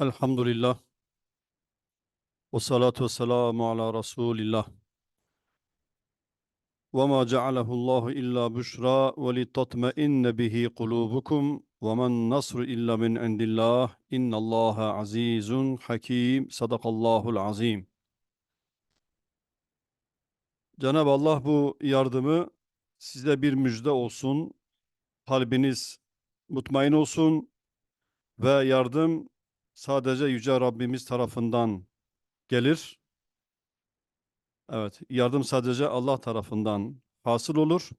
Elhamdülillah. Ve salatu ve selamu ala Resulillah. Ve ma cealehu Allahu illa büşra ve li tatma'inne bihi kulubukum ve men nasru illa min indillah. İnnallaha azizun hakim. Sadakallahul azim. Cenab-ı Allah bu yardımı size bir müjde olsun. Kalbiniz mutmain olsun ve yardım sadece Yüce Rabbimiz tarafından gelir. Evet, yardım sadece Allah tarafından hasıl olur.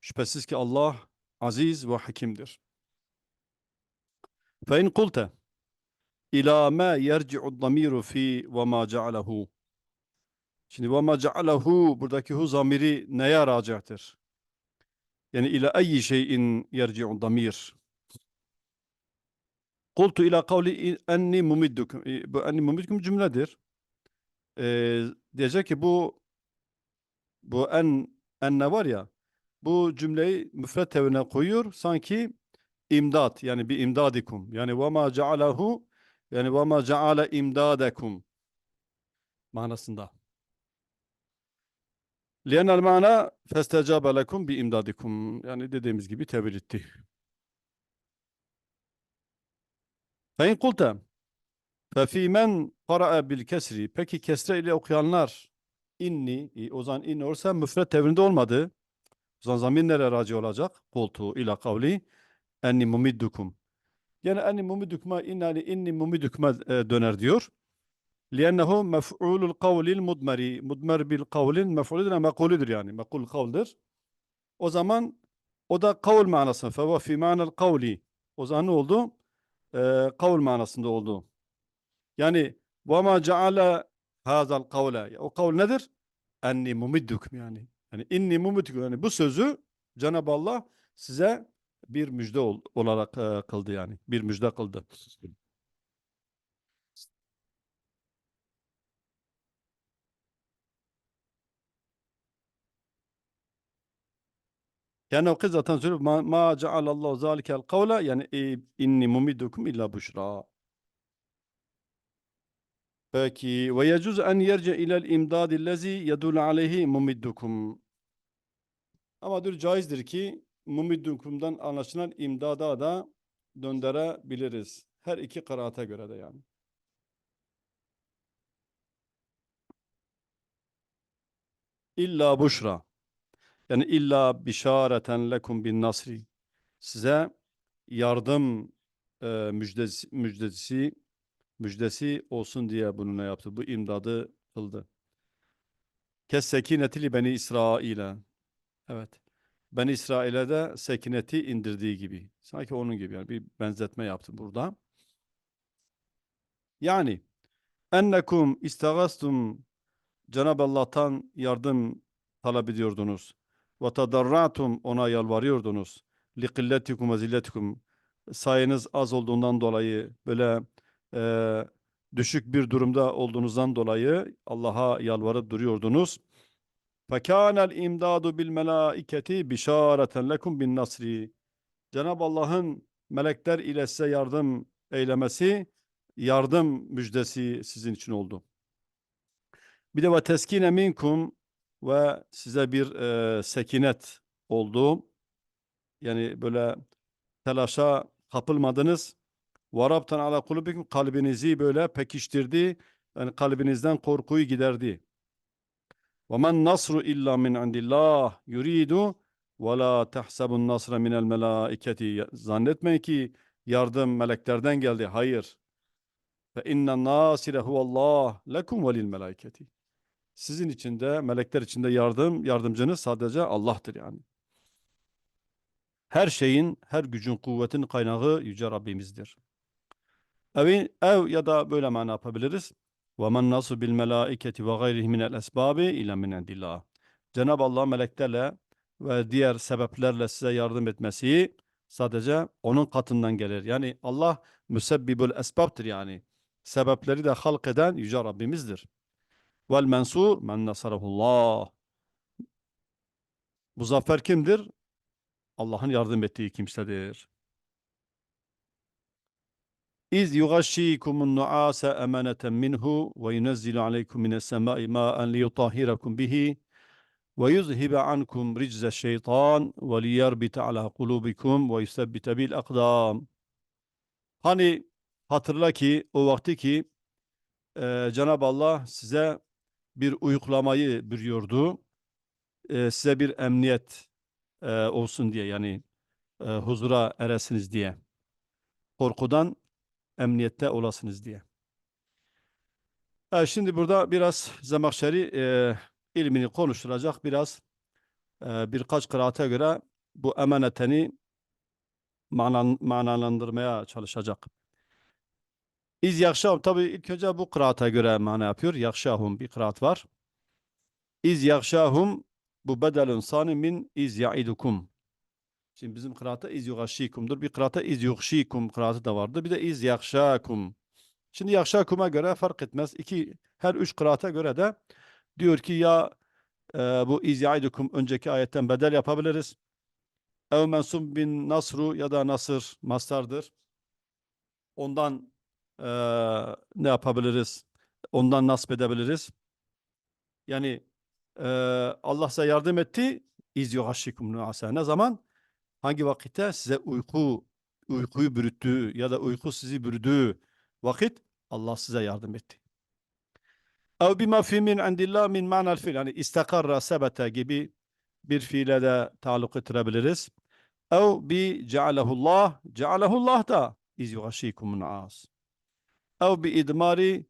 Şüphesiz ki Allah aziz ve hakimdir. فَاِنْ قُلْتَ اِلَى مَا يَرْجِعُ الضَّمِيرُ ف۪ي وَمَا جَعَلَهُ Şimdi وَمَا جَعَلَهُ buradaki hu zamiri neye raciahtır? Yani ila ayyi şeyin yerci'u damir. Kultu ila kavli enni mumiddukum. Bu enni mumiddukum cümledir. Ee, diyecek ki bu bu en enne var ya bu cümleyi müfret tevine koyuyor sanki imdat yani bir imdadikum yani ve ma cealehu yani ve ma ceale imdadakum manasında. Liyenel mana festecabe lekum bi imdadikum yani dediğimiz gibi tevil etti. Fein kulte fefi men qara'a bil kesri peki kesre ile okuyanlar inni o zaman inni olursa müfret tevrinde olmadı. O zaman zamir nereye raci olacak? Kultu ila kavli enni mumiddukum. Yani enni mumiddukuma innani inni mumiddukuma e, döner diyor. Liennehu mef'ulul kavlil mudmeri. Mudmer bil kavlin mef'uludur mekuludur yani. Mekul kavldir. O zaman o da kavl manasında. Feve fi manel kavli. O zaman ne oldu? Ee, kavl manasında oldu. Yani ma ceale hazal kavle. O kavl nedir? Enni mumiddukum yani. Yani inni mumiddukum. Yani bu sözü Cenab-ı Allah size bir müjde ol- olarak e, kıldı yani. Bir müjde kıldı. Yani o kız zaten söylüyor. Ma, ma cealallahu zalikel kavle yani e, inni mumiddukum illa buşra. Peki ve yecuz en yerce ilel imdadillezi yedul aleyhi mumiddukum. Ama diyor caizdir ki mumiddukumdan anlaşılan imdada da döndürebiliriz. Her iki kıraata göre de yani. İlla buşra. Yani illa bişareten lekum bin nasri. Size yardım e, müjdesi, müjdesi müjdesi olsun diye bunu ne yaptı? Bu imdadı kıldı. Kes sekinetili beni İsrail'e. Evet. Ben İsrail'e de sekineti indirdiği gibi. Sanki onun gibi yani bir benzetme yaptı burada. Yani ennekum istagastum Cenab-ı Allah'tan yardım talep ediyordunuz ve tadarratum ona yalvarıyordunuz. Li killetikum ve zilletikum sayınız az olduğundan dolayı böyle e, düşük bir durumda olduğunuzdan dolayı Allah'a yalvarıp duruyordunuz. Fekanel imdadu bil melaiketi bişareten lekum bin nasri. Cenab-ı Allah'ın melekler ile size yardım eylemesi, yardım müjdesi sizin için oldu. Bir de ve teskine minkum ve size bir e, sekinet oldu. Yani böyle telaşa kapılmadınız. Varabtan ala kulubikum kalbinizi böyle pekiştirdi. Yani kalbinizden korkuyu giderdi. Ve men nasru illa min indillah yuridu ve la tahsabun nasra minel melaiketi. Zannetmeyin ki yardım meleklerden geldi. Hayır. Fe innen nasire huvallah lekum velil melaiketi. Sizin için de melekler için de yardım, yardımcınız sadece Allah'tır yani. Her şeyin, her gücün, kuvvetin kaynağı Yüce Rabbimizdir. Ev, ev ya da böyle mana yapabiliriz. وَمَنْ نَصُ بِالْمَلَائِكَةِ وَغَيْرِهِ مِنَ الْأَسْبَابِ اِلَى مِنْ عِنْدِ اللّٰهِ Cenab-ı Allah meleklerle ve diğer sebeplerle size yardım etmesi sadece onun katından gelir. Yani Allah müsebbibül esbabdır yani. Sebepleri de halk eden Yüce Rabbimizdir. Vel mensur men nasarahullah. Muzaffer kimdir? Allah'ın yardım ettiği kimsedir. İz yughashshikumun nu'asa emaneten minhu ve yunezzilu aleykum mines semai ma'an liyutahhirakum bihi ve yuzhibe ankum ricze şeytan ve liyerbite ala kulubikum ve yusebbite bil akdam. Hani hatırla ki o vakti ki e, Cenab-ı Allah size bir uyuklamayı bürüyordu. E, size bir emniyet e, olsun diye yani e, huzura eresiniz diye. Korkudan emniyette olasınız diye. E, şimdi burada biraz Zemakşeri e, ilmini konuşturacak. Biraz e, birkaç kıraate göre bu emaneteni manan, manalandırmaya çalışacak. İz yakşahum tabi ilk önce bu kıraata göre mana yapıyor. Yakşahum bir kıraat var. İz yakşahum bu bedelun sani min iz ya'idukum. Şimdi bizim kıraatta iz yugaşikumdur. Bir kıraatta iz yugşikum kıraatı da vardı. Bir de iz yakşakum. Şimdi yakşakum'a göre fark etmez. İki, her üç kıraata göre de diyor ki ya e, bu iz ya'idukum önceki ayetten bedel yapabiliriz. Ev mensum bin nasru ya da nasır mastardır. Ondan e, ne yapabiliriz? Ondan nasip edebiliriz. Yani e, Allah size yardım etti. İz yuhaşikum nuasa. Ne zaman? Hangi vakitte size uyku uykuyu bürüttüğü ya da uyku sizi bürüdüğü vakit Allah size yardım etti. Ev bima fi min indillah min ma'nal fiil. Yani istakarra sebete gibi bir fiile de taluk ettirebiliriz. Ev bi cealehullah. Cealehullah da iz yuhaşikum nuas. Ev bi idmari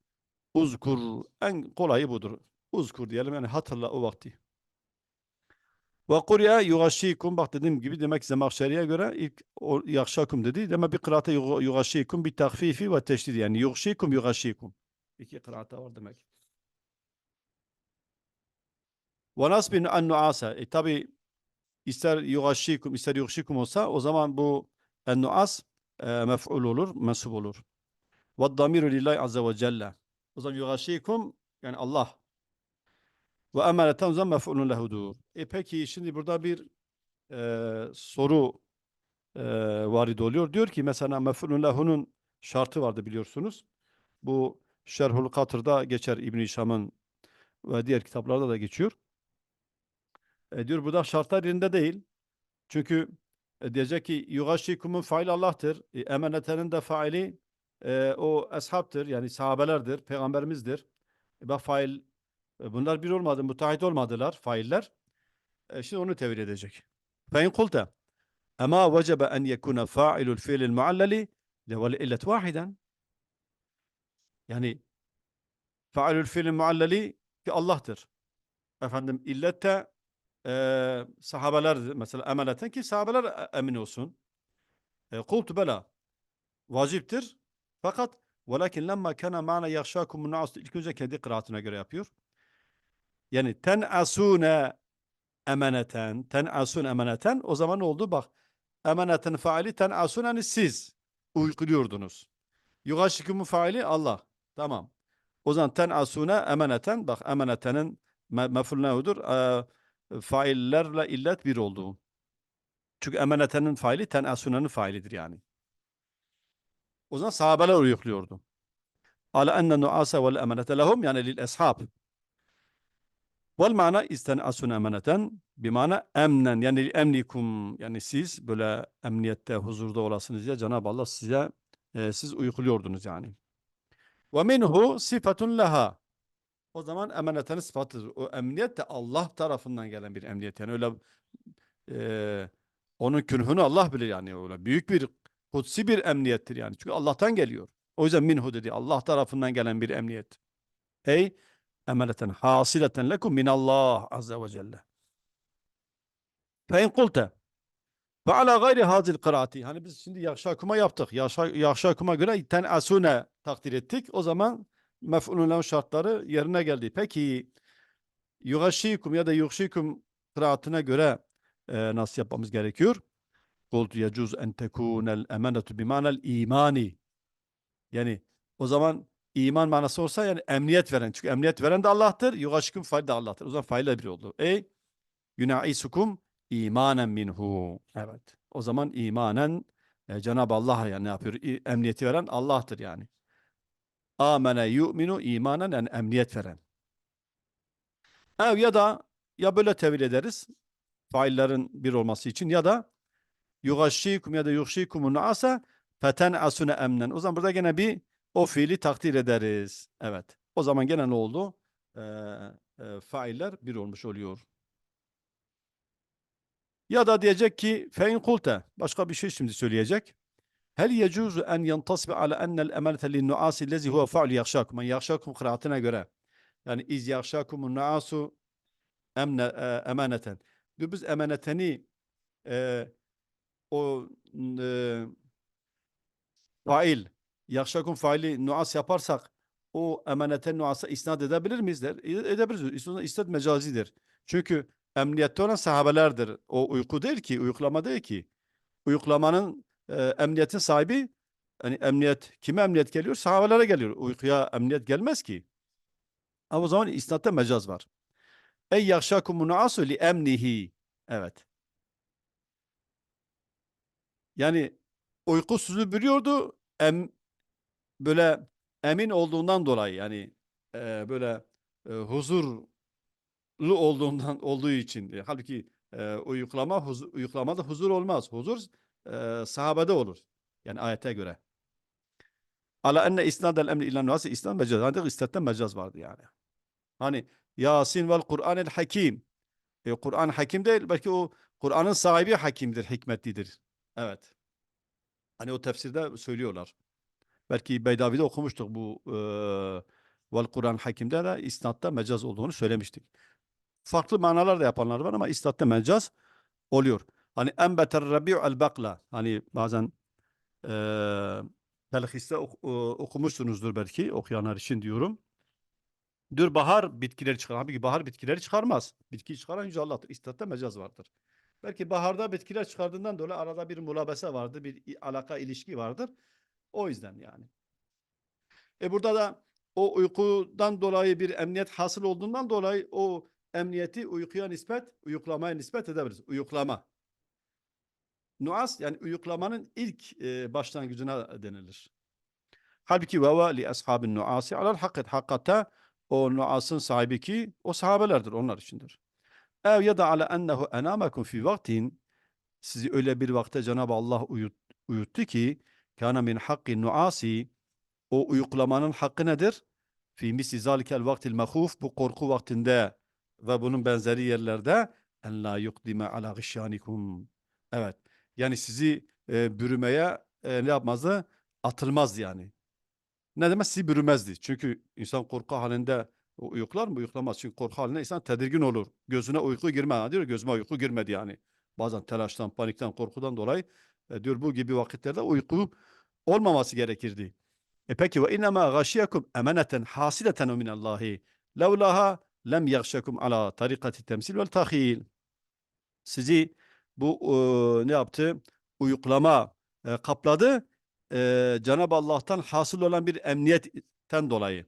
uzkur. En kolayı budur. Uzkur diyelim yani hatırla o vakti. Ve kurya yugaşikum bak dediğim gibi demek ki Zemakşeri'ye göre ilk yakşakum dedi. Demek bir kıraata yuga- yugaşikum bir takfifi ve teşdid yani yugaşikum yugaşikum. İki kıraata var demek. Ve nasbin an nuasa. E tabi ister yugaşikum ister yugaşikum olsa o zaman bu en nuas e, mef'ul olur, mensup olur. Ve damiru lillahi azze ve celle. O zaman yugaşikum yani Allah ve emaneten o zaman mef'ulun lehudur. E peki şimdi burada bir e, soru e, varid oluyor. Diyor ki mesela mef'ulun lehunun şartı vardı biliyorsunuz. Bu Şerhul Katır'da geçer İbn-i Hişam'ın ve diğer kitaplarda da geçiyor. E, diyor burada şartlar yerinde değil. Çünkü e, diyecek ki yugaşikumun fail Allah'tır. E, emanetenin de faili e, o ashabtır yani sahabelerdir, peygamberimizdir. Ve fail e, bunlar bir olmadı, müteahhit olmadılar failler. E, şimdi onu tevil edecek. Fein kulte ama vecebe en yekuna fa'ilul fiilil mualleli level illet vahiden. Yani fa'ilul fiilil mualleli ki Allah'tır. Efendim illette e, sahabeler mesela emeleten ki sahabeler e, emin olsun. E, kultu bela vaciptir. Fakat velakin lemma kana ma'na yakşakumun naas ilk önce kendi kıraatına göre yapıyor. Yani ten asune emaneten, ten asun emaneten o zaman ne oldu? Bak emanetin faali ten asun hani siz uykuluyordunuz. Yugaşikumun faali Allah. Tamam. O zaman ten asune emaneten bak emanetenin me meful nehudur? Ee, faillerle illet bir oldu. Çünkü emanetenin faili ten asunenin failidir yani. O zaman sahabeler uyukluyordu. Ala enne nuasa vel emanete lehum yani lil ashab. Vel mana istenasun emaneten bimana emnen yani emnikum yani siz böyle emniyette huzurda olasınız diye Cenab-ı Allah size e, siz uykuluyordunuz yani. Ve minhu sıfatun leha. O zaman emanetenin sıfatıdır. O emniyet de Allah tarafından gelen bir emniyet. Yani öyle e, onun künhünü Allah bilir yani öyle büyük bir kutsi bir emniyettir yani. Çünkü Allah'tan geliyor. O yüzden minhu dedi. Allah tarafından gelen bir emniyet. Ey emaneten hasileten lekum minallah azze ve celle. Fe in kulte ve ala gayri hazil kıraati. Hani biz şimdi yakşakuma yaptık. Yakşa, yakşakuma göre ten asune takdir ettik. O zaman mef'ulun şartları yerine geldi. Peki yugaşikum ya da yugşikum kıraatine göre e, nasıl yapmamız gerekiyor? Kultu yecuz en tekunel emanetu bimanel imani. Yani o zaman iman manası olsa yani emniyet veren. Çünkü emniyet veren de Allah'tır. Yugaşikum fail de Allah'tır. O zaman faile bir oldu. Ey yunaisukum imanen minhu. Evet. O zaman imanen E, Cenab-ı Allah yani ne yapıyor? İ- Emniyeti veren Allah'tır yani. Amene yu'minu imanen yani emniyet veren. Ev ya da ya böyle tevil ederiz. Faillerin bir olması için ya da yugaşşikum ya da yuhşikumun nuasa feten asune emnen. O zaman burada gene bir o fiili takdir ederiz. Evet. O zaman gene ne oldu? Ee, e, failler bir olmuş oluyor. Ya da diyecek ki fein kulte. Başka bir şey şimdi söyleyecek. Hel yecuzu en yantasbi ala ennel emanete lin nuasi lezi huve fa'l yakşakum. Yani yakşakum kıraatine göre. Yani iz yakşakumun nuasu emne, e, emaneten. Diyor Biz emaneteni e, o e, fail, yakşakum faili nuas yaparsak o emaneten nuasa isnat edebilir miyiz? Der. E- Edebiliriz. İsnat, mecazidir. Çünkü emniyette olan sahabelerdir. O uyku değil ki, uyuklama değil ki. Uyuklamanın e, emniyetin sahibi hani emniyet kime emniyet geliyor? Sahabelere geliyor. Uykuya emniyet gelmez ki. Ama o zaman isnatta mecaz var. Ey yakşakumun nuasu li emnihi. Evet. Yani uyku sizi bürüyordu. Em, böyle emin olduğundan dolayı yani e, böyle e, huzurlu olduğundan olduğu için. E, halbuki e, uyuklama huz- uyuklamada huzur olmaz. Huzur e, sahabede olur. Yani ayete göre. Ala enne isnadel emri illa nuhası isnad mecaz. Hani istatten mecaz vardı yani. Hani Yasin vel Kur'anil hakim. E, Kur'an hakim değil. Belki o Kur'an'ın sahibi hakimdir, hikmetlidir. Evet. Hani o tefsirde söylüyorlar. Belki Beydavi'de okumuştuk bu e, vel Kur'an hakimde de isnatta mecaz olduğunu söylemiştik. Farklı manalar da yapanlar var ama isnatta mecaz oluyor. Hani enbeter rabi'ul bakla. Hani bazen e, telhiste ok- e, okumuşsunuzdur belki okuyanlar için diyorum. Diyor bahar bitkileri çıkar. Halbuki bahar bitkileri çıkarmaz. Bitki çıkaran Yüce Allah'tır. İstatta mecaz vardır. Belki baharda bitkiler çıkardığından dolayı arada bir mulabese vardır, bir alaka ilişki vardır. O yüzden yani. E burada da o uykudan dolayı bir emniyet hasıl olduğundan dolayı o emniyeti uykuya nispet, uyuklamaya nispet edebiliriz. Uyuklama. Nuas yani uyuklamanın ilk e, başlangıcına denilir. Halbuki ve li ashabin nuasi alel hakikat. Hakikate o nuasın sahibi ki o sahabelerdir onlar içindir. Ev ya da ala ennehu enamakum fi vaktin sizi öyle bir vakte Cenab-ı Allah uyut, uyuttu ki kana min hakki nuasi o uyuklamanın hakkı nedir? Fi misli zalikel vaktil mehuf bu korku vaktinde ve bunun benzeri yerlerde en la yukdime ala gışyanikum. Evet. Yani sizi e, bürümeye e, ne yapmazdı? Atılmazdı yani. Ne demek? Sizi bürümezdi. Çünkü insan korku halinde uyuklar mı? Uyuklamaz. Çünkü korku halinde insan tedirgin olur. Gözüne uyku girmez. Diyor gözüme uyku girmedi yani. Bazen telaştan, panikten, korkudan dolayı e, diyor bu gibi vakitlerde uyku olmaması gerekirdi. E peki ve innema gâşiyekum emaneten hasileten minallahi levlaha lem yaghşakum ala tarikati temsil vel tahil. Sizi bu e, ne yaptı? Uyuklama e, kapladı. E, Cenab-ı Allah'tan hasıl olan bir emniyetten dolayı.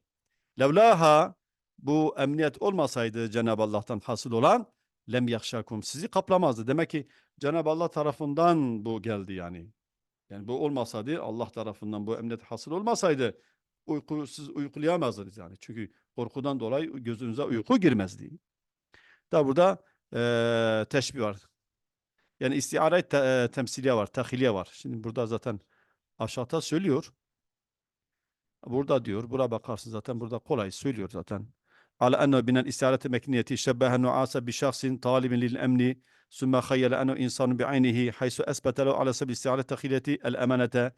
Levlaha bu emniyet olmasaydı Cenab-ı Allah'tan hasıl olan lem yaghşakum sizi kaplamazdı. Demek ki Cenab-ı Allah tarafından bu geldi yani. Yani bu olmasaydı Allah tarafından bu emniyet hasıl olmasaydı uyku, siz uykulayamazdınız yani. Çünkü korkudan dolayı gözünüze uyku girmezdi. Da burada eee teşbih var. Yani istiare te, eee, temsiliye var, tahiliye var. Şimdi burada zaten aşağıda söylüyor. Burada diyor, bura bakarsın zaten burada kolay söylüyor zaten. Mekniyeti şebbehe nuasa bi şahsin talibin lil emni sümme hayyele enu insanu bi aynihi haysu esbete lehu ala sebil istiaret tahiliyeti el emanete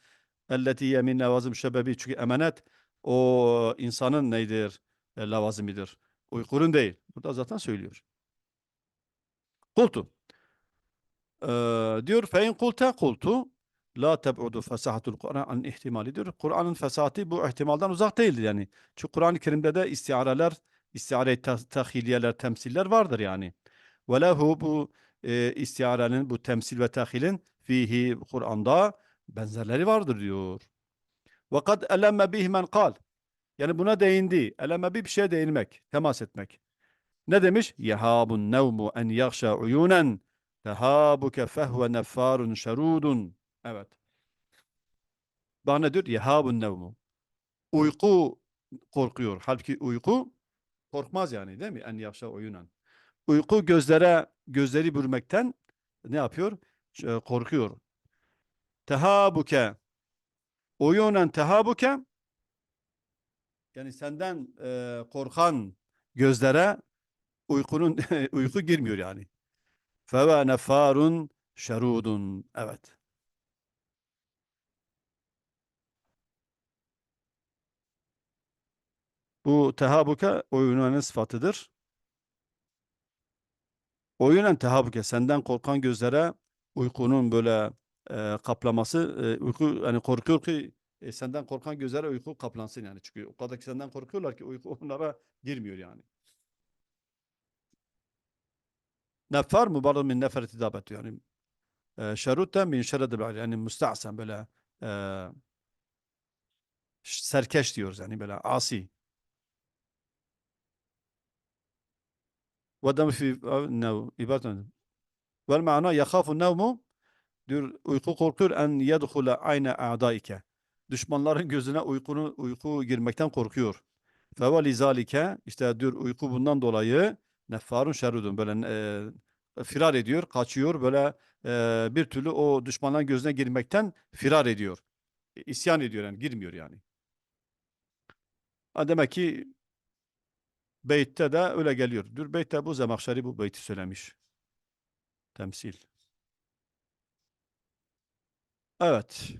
elleti hiye min lavazım şebebi çünkü emanet o insanın neydir? E, lavazimidir. Uykurun değil. Burada zaten söylüyor. Kultu. Ee, diyor fe in kulte kultu la teb'udu fesahatul Kur'an an ihtimali diyor. Kur'an'ın fesahati bu ihtimaldan uzak değildir yani. Çünkü Kur'an-ı Kerim'de de istiareler, istiare tahiliyeler, temsiller vardır yani. Ve lehu bu e, istiarenin, bu temsil ve tahilin fihi Kur'an'da benzerleri vardır diyor. Ve kad elemme bihi men kal. Yani buna değindi. Elemme bir şeye değinmek, temas etmek. Ne demiş? Yehabun nevmu en yaghşa uyunen tehabuke fehve neffarun şerudun. Evet. Bana diyor? Yehabun nevmu. Uyku korkuyor. Halbuki uyku korkmaz yani değil mi? En yavşa oyunan. Uyku gözlere gözleri bürmekten ne yapıyor? Ş- Korkuyor. Tehabuke. Uyunen tehabuke. Yani senden e, korkan gözlere uykunun uyku girmiyor yani. Feve nefarun şerudun. Evet. Bu tehabuke oyunun sıfatıdır. Oyunen tehabuke senden korkan gözlere uykunun böyle e, kaplaması e, uyku yani korkuyor ki e, senden korkan gözlere uyku kaplansın yani çünkü o kadar ki senden korkuyorlar ki uyku onlara girmiyor yani. Neffar mübarek min nefereti dabet yani e, şerute min şeredil yani müstahsen böyle e, serkeş diyoruz yani böyle asi. Vadam fi nev. İbadet Vel ma'na yakhafu nevmu diyor uyku korkuyor en yedhule ayne a'daike. Düşmanların gözüne uykunu uyku girmekten korkuyor. Fevali zalike işte diyor uyku bundan dolayı nefarun şerudun böyle e, firar ediyor, kaçıyor böyle e, bir türlü o düşmanların gözüne girmekten firar ediyor. E, isyan ediyor yani girmiyor yani. Ha, demek ki Beyt'te de öyle geliyor. Dur Beyt'te bu Zemakşari bu beyti söylemiş. Temsil. Evet.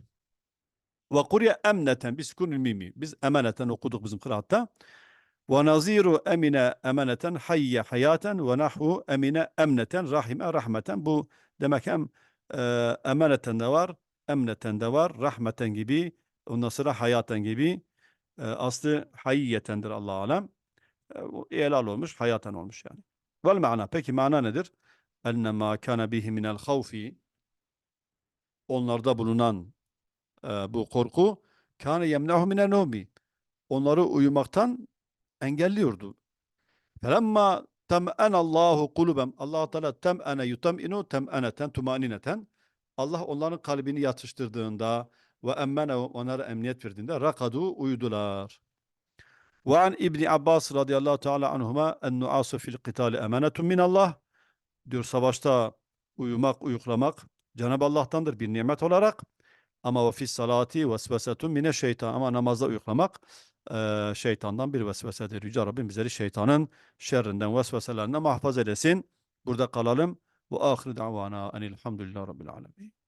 Ve kuriye emneten biz kunul mimi. Biz emaneten okuduk bizim kıraatta. Ve naziru emine emaneten hayye hayaten ve nahvu emine emneten rahime rahmeten. Bu demek hem e, emaneten de var, emneten de var, rahmeten gibi, ondan sonra hayaten gibi. E, aslı hayyetendir Allah alem. E, İlal olmuş, hayaten olmuş yani. Vel mana. Peki mana nedir? Enne ma kana bihi minel havfi onlarda bulunan e, bu korku kana yemnehu minen nevmi onları uyumaktan engelliyordu. Felemma tem'en Allahu kulubem Allah Teala tem'ene yutem'inu tem'eneten tumanineten Allah onların kalbini yatıştırdığında ve emmene onlara emniyet verdiğinde rakadu uyudular. Ve an İbni Abbas radıyallahu teala anhuma en nuasu fil qitali emanetun minallah diyor savaşta uyumak, uyuklamak Cenab-ı Allah'tandır bir nimet olarak. Ama ve fis salati vesvesetun mine şeytan. Ama namazda uyuklamak şeytandan bir vesvesedir. Yüce Rabbim bizleri şeytanın şerrinden, vesveselerinden mahfaz eylesin. Burada kalalım. Ve ahir davana enilhamdülillah rabbil alemin.